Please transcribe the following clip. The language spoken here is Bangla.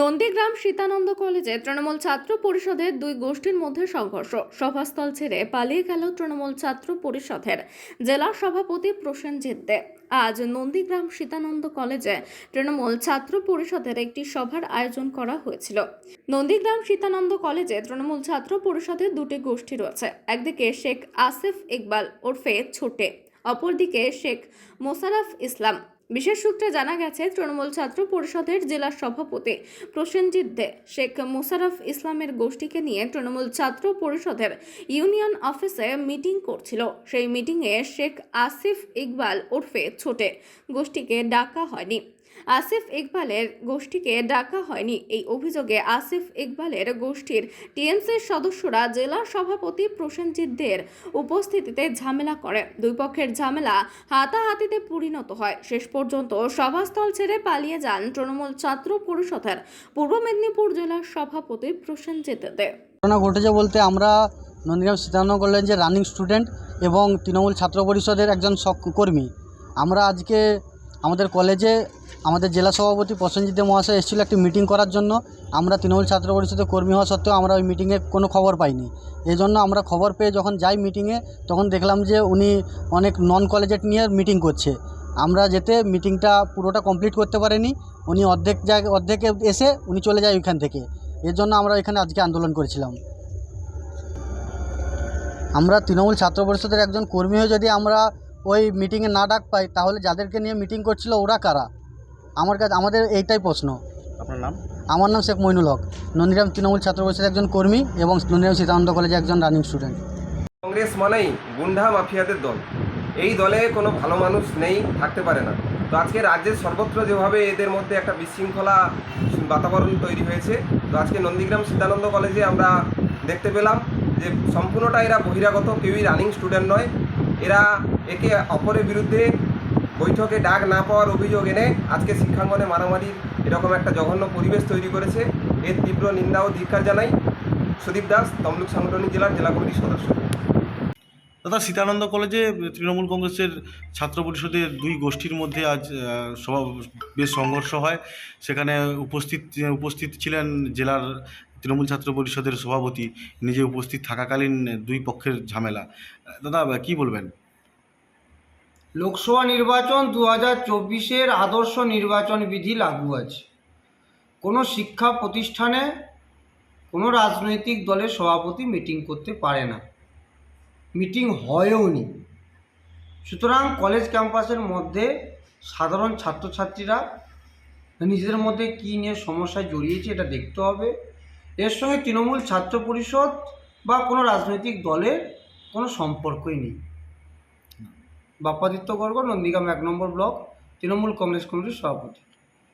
নন্দীগ্রাম সীতানন্দ কলেজে তৃণমূল ছাত্র পরিষদের দুই গোষ্ঠীর মধ্যে সংঘর্ষ। সভাস্থল ছেড়ে পালিয়ে গেল তৃণমূল ছাত্র পরিষদের। জেলা সভাপতি প্রসেনজিৎ দে আজ নন্দীগ্রাম সীতানন্দ কলেজে তৃণমূল ছাত্র পরিষদের একটি সভার আয়োজন করা হয়েছিল। নন্দীগ্রাম সীতানন্দ কলেজে তৃণমূল ছাত্র পরিষদের দুটি গোষ্ঠী রয়েছে। একদিকে শেখ আসিফ ইকবাল ওরফে ছোটে। অপরদিকে শেখ মোশারফ ইসলাম। বিশেষ সূত্রে জানা গেছে, তৃণমূল ছাত্র পরিষদের জেলা সভাপতি প্রসেনজিৎ দে শেখ মুসারফ ইসলামের গোষ্ঠীকে নিয়ে তৃণমূল ছাত্র পরিষদের ইউনিয়ন অফিসে মিটিং করছিল। সেই মিটিংয়ে শেখ আসিফ ইকবাল ওরফে ছোটে গোষ্ঠীকে ডাকা হয়নি। আসিফ ইকবালের গোষ্ঠীকে ডাকা হয়নি। এই অভিযোগে আসিফ ইকবালের গোষ্ঠীর টিএমসির সদস্যরা জেলা সভাপতি প্রসেনজিৎ দের উপস্থিতিতে ঝামেলা করে। দুই পক্ষের ঝামেলা হাতাহাতিতে পরিণত হয়। শেষ পর্যন্ত সভাস্থল ছেড়ে পালিয়ে যান তৃণমূল ছাত্র পরিষদের পূর্ব মেদিনীপুর জেলার সভাপতি প্রসেনজিৎ দে। ঘটনা ঘটেছে বলতে আমরা নন্দীগ্রাম সীতারাম কলেজের রানিং স্টুডেন্ট এবং তৃণমূল ছাত্র পরিষদের একজন কর্মী আমরা আজকে আমাদের কলেজে আমাদের জেলা সভাপতি প্রসেনজিৎ মহাশয় এসেছিল একটি মিটিং করার জন্য। আমরা তৃণমূল ছাত্র পরিষদের কর্মী হওয়া সত্ত্বেও আমরা ওই মিটিংয়ে কোনো খবর পাইনি। এই জন্য আমরা খবর পেয়ে যখন যাই মিটিংয়ে তখন দেখলাম যে উনি অনেক নন কলেজেট নিয়ে মিটিং করছে। আমরা যেতে মিটিংটা পুরোটা কমপ্লিট করতে পারেনি। উনি অর্ধেক জায়গা, অর্ধেকে এসে উনি চলে যায় ওইখান থেকে। এর জন্য আমরা এখানে আজকে আন্দোলন করেছিলাম। আমরা তৃণমূল ছাত্র পরিষদের একজন কর্মী হয়ে যদি আমরা ওই মিটিংয়ে না ডাক পাই তাহলে যাদেরকে নিয়ে মিটিং করছিল ওরা কারা? আমার কাছে আমাদের এইটাই প্রশ্ন। আপনার নাম? আমার নাম শেখ মইনুল হক। নন্দীগ্রাম তৃণমূল ছাত্র পরিষদের একজন কর্মী এবং নন্দীগ্রাম সীতানন্দ কলেজে একজন রানিং স্টুডেন্ট কংগ্রেস মানেই গুন্ডা মাফিয়াদের দল। এই দলে কোনো ভালো মানুষ নেই থাকতে পারে না। তো আজকে রাজ্যের সর্বত্র যেভাবে এদের মধ্যে একটা বিশৃঙ্খলা বাতাবরণ তৈরি হয়েছে তো আজকে নন্দীগ্রাম সীতানন্দ কলেজে আমরা দেখতে পেলাম যে সম্পূর্ণটা এরা বহিরাগত কেউই রানিং স্টুডেন্ট নয়। এরা একে অপরের বিরুদ্ধে বৈঠকে ডাক না পাওয়ার অভিযোগ এনে আজকে শিক্ষাঙ্গনে মারামারির এরকম একটা জঘন্য পরিবেশ তৈরি করেছে। এর তীব্র নিন্দা ও ধিক্কার জানাই সুদীপ দাস, তমলুক সাংগঠনিক জেলার জেলা কমিটির সদস্য। দাদা, সীতানন্দ কলেজে তৃণমূল কংগ্রেসের ছাত্র পরিষদের দুই গোষ্ঠীর মধ্যে আজ সভা, বেশ সংঘর্ষ হয়। সেখানে উপস্থিত উপস্থিত ছিলেন জেলার তৃণমূল ছাত্র পরিষদের সভাপতি। নিজে উপস্থিত থাকাকালীন দুই পক্ষের ঝামেলা। দাদা, কি বলবেন? লোকসভা নির্বাচন দু হাজার চব্বিশের আদর্শ নির্বাচন বিধি লাগু আছে। কোনো শিক্ষা প্রতিষ্ঠানে কোনো রাজনৈতিক দলের সভাপতি মিটিং করতে পারে না। মিটিং হয়ও নি। সুতরাং কলেজ ক্যাম্পাসের মধ্যে সাধারণ ছাত্রছাত্রীরা নিজেদের মধ্যে কী নিয়ে সমস্যায় জড়িয়েছে এটা দেখতে হবে। এর সঙ্গে তৃণমূল ছাত্র পরিষদ বা কোনো রাজনৈতিক দলের কোনো সম্পর্কই নেই। বাপ্পাদিত্য গর্গ নন্দীগ্রাম এক নম্বর ব্লক তৃণমূল কংগ্রেস কমিটির সভাপতি।